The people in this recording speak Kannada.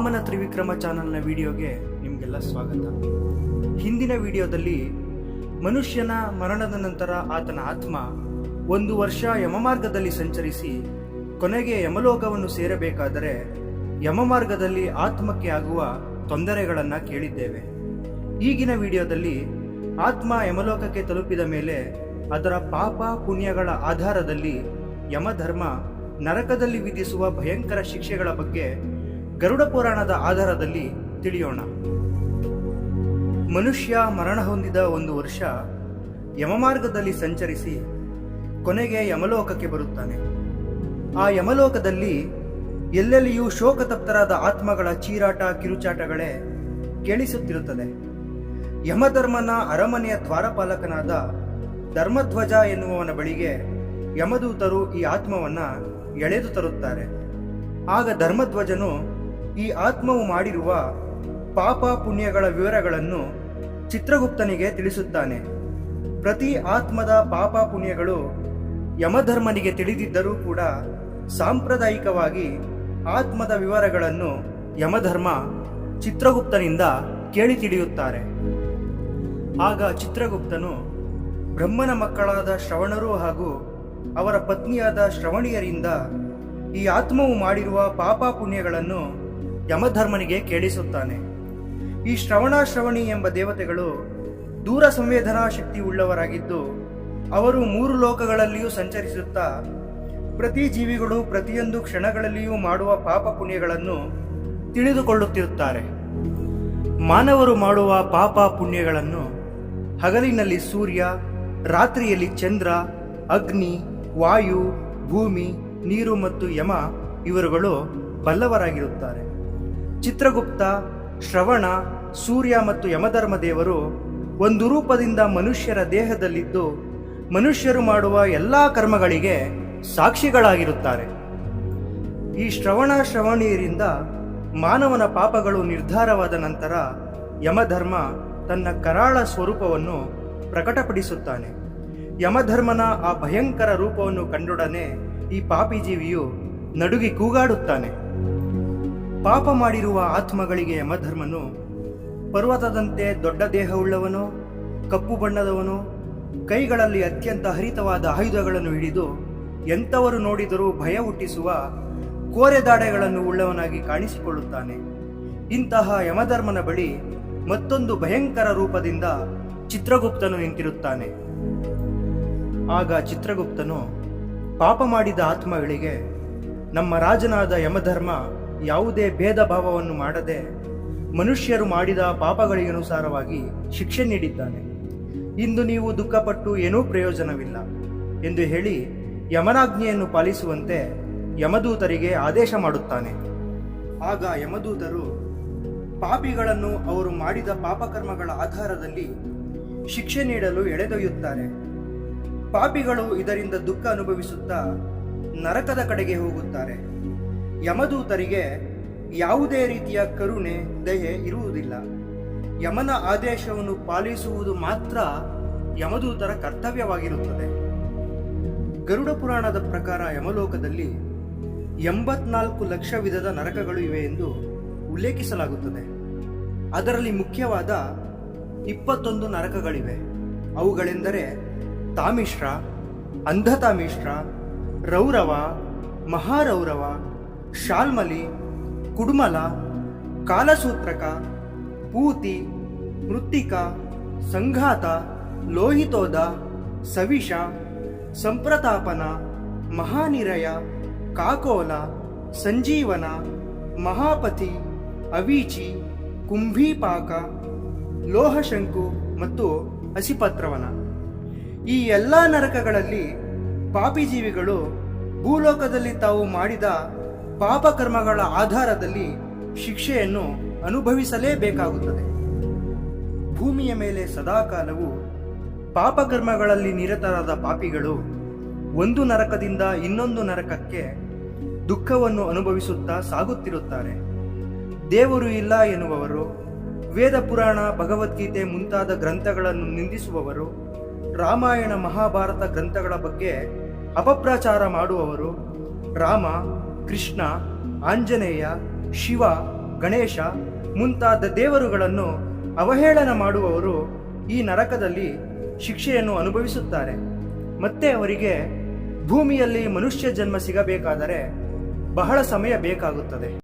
ವಾಮನ ತ್ರಿವಿಕ್ರಮ ಚಾನಲ್ನ ವಿಡಿಯೋಗೆ ನಿಮಗೆಲ್ಲ ಸ್ವಾಗತ. ಹಿಂದಿನ ವಿಡಿಯೋದಲ್ಲಿ ಮನುಷ್ಯನ ಮರಣದ ನಂತರ ಆತನ ಆತ್ಮ ಒಂದು ವರ್ಷ ಯಮಮಾರ್ಗದಲ್ಲಿ ಸಂಚರಿಸಿ ಕೊನೆಗೆ ಯಮಲೋಕವನ್ನು ಸೇರಬೇಕಾದರೆ ಯಮಮಾರ್ಗದಲ್ಲಿ ಆತ್ಮಕ್ಕೆ ಆಗುವ ತೊಂದರೆಗಳನ್ನು ಕೇಳಿದ್ದೇವೆ. ಈಗಿನ ವಿಡಿಯೋದಲ್ಲಿ ಆತ್ಮ ಯಮಲೋಕಕ್ಕೆ ತಲುಪಿದ ಮೇಲೆ ಅದರ ಪಾಪ ಪುಣ್ಯಗಳ ಆಧಾರದಲ್ಲಿ ಯಮಧರ್ಮ ನರಕದಲ್ಲಿ ವಿಧಿಸುವ ಭಯಂಕರ ಶಿಕ್ಷೆಗಳ ಬಗ್ಗೆ ಗರುಡ ಪುರಾಣದ ಆಧಾರದಲ್ಲಿ ತಿಳಿಯೋಣ. ಮನುಷ್ಯ ಮರಣ ಹೊಂದಿದ ಒಂದು ವರ್ಷ ಯಮಮಾರ್ಗದಲ್ಲಿ ಸಂಚರಿಸಿ ಕೊನೆಗೆ ಯಮಲೋಕಕ್ಕೆ ಬರುತ್ತಾನೆ. ಆ ಯಮಲೋಕದಲ್ಲಿ ಎಲ್ಲೆಲ್ಲಿಯೂ ಶೋಕತಪ್ತರಾದ ಆತ್ಮಗಳ ಚೀರಾಟ ಕಿರುಚಾಟಗಳೇ ಕೇಳಿಸುತ್ತಿರುತ್ತದೆ. ಯಮಧರ್ಮನ ಅರಮನೆಯ ದ್ವಾರಪಾಲಕನಾದ ಧರ್ಮಧ್ವಜ ಎನ್ನುವವನ ಬಳಿಗೆ ಯಮದೂತರು ಈ ಆತ್ಮವನ್ನ ಎಳೆದು ತರುತ್ತಾರೆ. ಆಗ ಧರ್ಮಧ್ವಜನು ಈ ಆತ್ಮವು ಮಾಡಿರುವ ಪಾಪ ಪುಣ್ಯಗಳ ವಿವರಗಳನ್ನು ಚಿತ್ರಗುಪ್ತನಿಗೆ ತಿಳಿಸುತ್ತಾನೆ. ಪ್ರತಿ ಆತ್ಮದ ಪಾಪ ಪುಣ್ಯಗಳು ಯಮಧರ್ಮನಿಗೆ ತಿಳಿದಿದ್ದರೂ ಕೂಡ ಸಾಂಪ್ರದಾಯಿಕವಾಗಿ ಆತ್ಮದ ವಿವರಗಳನ್ನು ಯಮಧರ್ಮ ಚಿತ್ರಗುಪ್ತನಿಂದ ಕೇಳಿ ತಿಳಿಯುತ್ತಾರೆ. ಆಗ ಚಿತ್ರಗುಪ್ತನು ಬ್ರಹ್ಮನ ಮಕ್ಕಳಾದ ಶ್ರವಣರು ಹಾಗೂ ಅವರ ಪತ್ನಿಯಾದ ಶ್ರವಣಿಯರಿಂದ ಈ ಆತ್ಮವು ಮಾಡಿರುವ ಪಾಪ ಪುಣ್ಯಗಳನ್ನು ಯಮಧರ್ಮನಿಗೆ ಕೇಳಿಸುತ್ತಾನೆ. ಈ ಶ್ರವಣ ಶ್ರವಣಿ ಎಂಬ ದೇವತೆಗಳು ದೂರ ಸಂವೇದನಾ ಶಕ್ತಿ ಉಳ್ಳವರಾಗಿದ್ದು, ಅವರು ಮೂರು ಲೋಕಗಳಲ್ಲಿಯೂ ಸಂಚರಿಸುತ್ತಾ, ಪ್ರತಿ ಜೀವಿಗಳು ಪ್ರತಿಯೊಂದು ಕ್ಷಣಗಳಲ್ಲಿಯೂ ಮಾಡುವ ಪಾಪ ಪುಣ್ಯಗಳನ್ನು ತಿಳಿದುಕೊಳ್ಳುತ್ತಿರುತ್ತಾರೆ. ಮಾನವರು ಮಾಡುವ ಪಾಪ ಪುಣ್ಯಗಳನ್ನು ಹಗಲಿನಲ್ಲಿ ಸೂರ್ಯ, ರಾತ್ರಿಯಲ್ಲಿ ಚಂದ್ರ, ಅಗ್ನಿ, ವಾಯು, ಭೂಮಿ, ನೀರು ಮತ್ತು ಯಮ, ಇವರುಗಳು ಬಲ್ಲವರಾಗಿರುತ್ತಾರೆ. ಚಿತ್ರಗುಪ್ತ, ಶ್ರವಣ, ಸೂರ್ಯ ಮತ್ತು ಯಮಧರ್ಮ ದೇವರು ಒಂದು ರೂಪದಿಂದ ಮನುಷ್ಯರ ದೇಹದಲ್ಲಿದ್ದು, ಮನುಷ್ಯರು ಮಾಡುವ ಎಲ್ಲ ಕರ್ಮಗಳಿಗೆ ಸಾಕ್ಷಿಗಳಾಗಿರುತ್ತಾರೆ. ಈ ಶ್ರವಣ ಶ್ರವಣೀಯರಿಂದ ಮಾನವನ ಪಾಪಗಳು ನಿರ್ಧಾರವಾದ ನಂತರ ಯಮಧರ್ಮ ತನ್ನ ಕರಾಳ ಸ್ವರೂಪವನ್ನು ಪ್ರಕಟಪಡಿಸುತ್ತಾನೆ. ಯಮಧರ್ಮನ ಆ ಭಯಂಕರ ರೂಪವನ್ನು ಕಂಡೊಡನೆ ಈ ಪಾಪಿ ಜೀವಿಯು ನಡುಗಿ ಕೂಗಾಡುತ್ತಾನೆ. ಪಾಪ ಮಾಡಿರುವ ಆತ್ಮಗಳಿಗೆ ಯಮಧರ್ಮನು ಪರ್ವತದಂತೆ ದೊಡ್ಡ ದೇಹವುಳ್ಳವನು, ಕಪ್ಪು ಬಣ್ಣದವನು, ಕೈಗಳಲ್ಲಿ ಅತ್ಯಂತ ಹರಿತವಾದ ಆಯುಧಗಳನ್ನು ಹಿಡಿದು ಎಂಥವರು ನೋಡಿದರೂ ಭಯ ಹುಟ್ಟಿಸುವ ಕೋರೆದಾಡೆಗಳನ್ನು ಉಳ್ಳವನಾಗಿ ಕಾಣಿಸಿಕೊಳ್ಳುತ್ತಾನೆ. ಇಂತಹ ಯಮಧರ್ಮನ ಬಳಿ ಮತ್ತೊಂದು ಭಯಂಕರ ರೂಪದಿಂದ ಚಿತ್ರಗುಪ್ತನು ನಿಂತಿರುತ್ತಾನೆ. ಆಗ ಚಿತ್ರಗುಪ್ತನು ಪಾಪ ಮಾಡಿದ ಆತ್ಮಗಳಿಗೆ ನಮ್ಮ ರಾಜನಾದ ಯಮಧರ್ಮ ಯಾವುದೇ ಭೇದ ಭಾವವನ್ನು ಮಾಡದೆ ಮನುಷ್ಯರು ಮಾಡಿದ ಪಾಪಗಳಿಗನುಸಾರವಾಗಿ ಶಿಕ್ಷೆ ನೀಡಿದ್ದಾನೆ. ಇಂದು ನೀವು ದುಃಖಪಟ್ಟು ಏನೂ ಪ್ರಯೋಜನವಿಲ್ಲ ಎಂದು ಹೇಳಿ ಯಮನಾಜ್ಞೆಯನ್ನು ಪಾಲಿಸುವಂತೆ ಯಮದೂತರಿಗೆ ಆದೇಶ ಮಾಡುತ್ತಾನೆ. ಆಗ ಯಮದೂತರು ಪಾಪಿಗಳನ್ನು ಅವರು ಮಾಡಿದ ಪಾಪಕರ್ಮಗಳ ಆಧಾರದಲ್ಲಿ ಶಿಕ್ಷೆ ನೀಡಲು ಎಳೆದೊಯ್ಯುತ್ತಾರೆ. ಪಾಪಿಗಳು ಇದರಿಂದ ದುಃಖ ಅನುಭವಿಸುತ್ತಾ ನರಕದ ಕಡೆಗೆ ಹೋಗುತ್ತಾರೆ. ಯಮದೂತರಿಗೆ ಯಾವುದೇ ರೀತಿಯ ಕರುಣೆ, ದಯೆ ಇರುವುದಿಲ್ಲ. ಯಮನ ಆದೇಶವನ್ನು ಪಾಲಿಸುವುದು ಮಾತ್ರ ಯಮದೂತರ ಕರ್ತವ್ಯವಾಗಿರುತ್ತದೆ. ಗರುಡ ಪುರಾಣದ ಪ್ರಕಾರ ಯಮಲೋಕದಲ್ಲಿ ಎಂಬತ್ನಾಲ್ಕು ಲಕ್ಷ ವಿಧದ ನರಕಗಳು ಇವೆ ಎಂದು ಉಲ್ಲೇಖಿಸಲಾಗುತ್ತದೆ. ಅದರಲ್ಲಿ ಮುಖ್ಯವಾದ ಇಪ್ಪತ್ತೊಂದು ನರಕಗಳಿವೆ. ಅವುಗಳೆಂದರೆ ತಾಮಿಶ್ರ, ಅಂಧತಾಮಿಶ್ರ, ರೌರವ, ಮಹಾರೌರವ ಶಾಲ್ಮಲಿ, ಕುಡುಮಲ, ಕಾಲಸೂತ್ರಕ, ಪೂತಿ, ಮೃತ್ತಿಕ, ಸಂಘಾತ, ಲೋಹಿತೋದ, ಸವಿಷ, ಸಂಪ್ರತಾಪನ, ಮಹಾನಿರಯ, ಕಾಕೋಲ, ಸಂಜೀವನ, ಮಹಾಪತಿ, ಅವೀಚಿ, ಕುಂಭೀಪಾಕ, ಲೋಹಶಂಕು ಮತ್ತು ಹಸಿಪತ್ರವನ. ಈ ಎಲ್ಲ ನರಕಗಳಲ್ಲಿ ಪಾಪಿಜೀವಿಗಳು ಭೂಲೋಕದಲ್ಲಿ ತಾವು ಮಾಡಿದ ಪಾಪಕರ್ಮಗಳ ಆಧಾರದಲ್ಲಿ ಶಿಕ್ಷೆಯನ್ನು ಅನುಭವಿಸಲೇಬೇಕಾಗುತ್ತದೆ. ಭೂಮಿಯ ಮೇಲೆ ಸದಾಕಾಲವು ಪಾಪಕರ್ಮಗಳಲ್ಲಿ ನಿರತರಾದ ಪಾಪಿಗಳು ಒಂದು ನರಕದಿಂದ ಇನ್ನೊಂದು ನರಕಕ್ಕೆ ದುಃಖವನ್ನು ಅನುಭವಿಸುತ್ತಾ ಸಾಗುತ್ತಿರುತ್ತಾರೆ. ದೇವರು ಇಲ್ಲ ಎನ್ನುವವರು, ವೇದ ಪುರಾಣ, ಭಗವದ್ಗೀತೆ ಮುಂತಾದ ಗ್ರಂಥಗಳನ್ನು ನಿಂದಿಸುವವರು, ರಾಮಾಯಣ, ಮಹಾಭಾರತ ಗ್ರಂಥಗಳ ಬಗ್ಗೆ ಅಪಪ್ರಚಾರ ಮಾಡುವವರು, ರಾಮ ಕೃಷ್ಣ, ಆಂಜನೇಯ, ಶಿವ, ಗಣೇಶ ಮುಂತಾದ ದೇವರುಗಳನ್ನು ಅವಹೇಳನ ಮಾಡುವವರು ಈ ನರಕದಲ್ಲಿ ಶಿಕ್ಷೆಯನ್ನು ಅನುಭವಿಸುತ್ತಾರೆ. ಮತ್ತೆ ಅವರಿಗೆ ಭೂಮಿಯಲ್ಲಿ ಮನುಷ್ಯ ಜನ್ಮ ಸಿಗಬೇಕಾದರೆ ಬಹಳ ಸಮಯ ಬೇಕಾಗುತ್ತದೆ.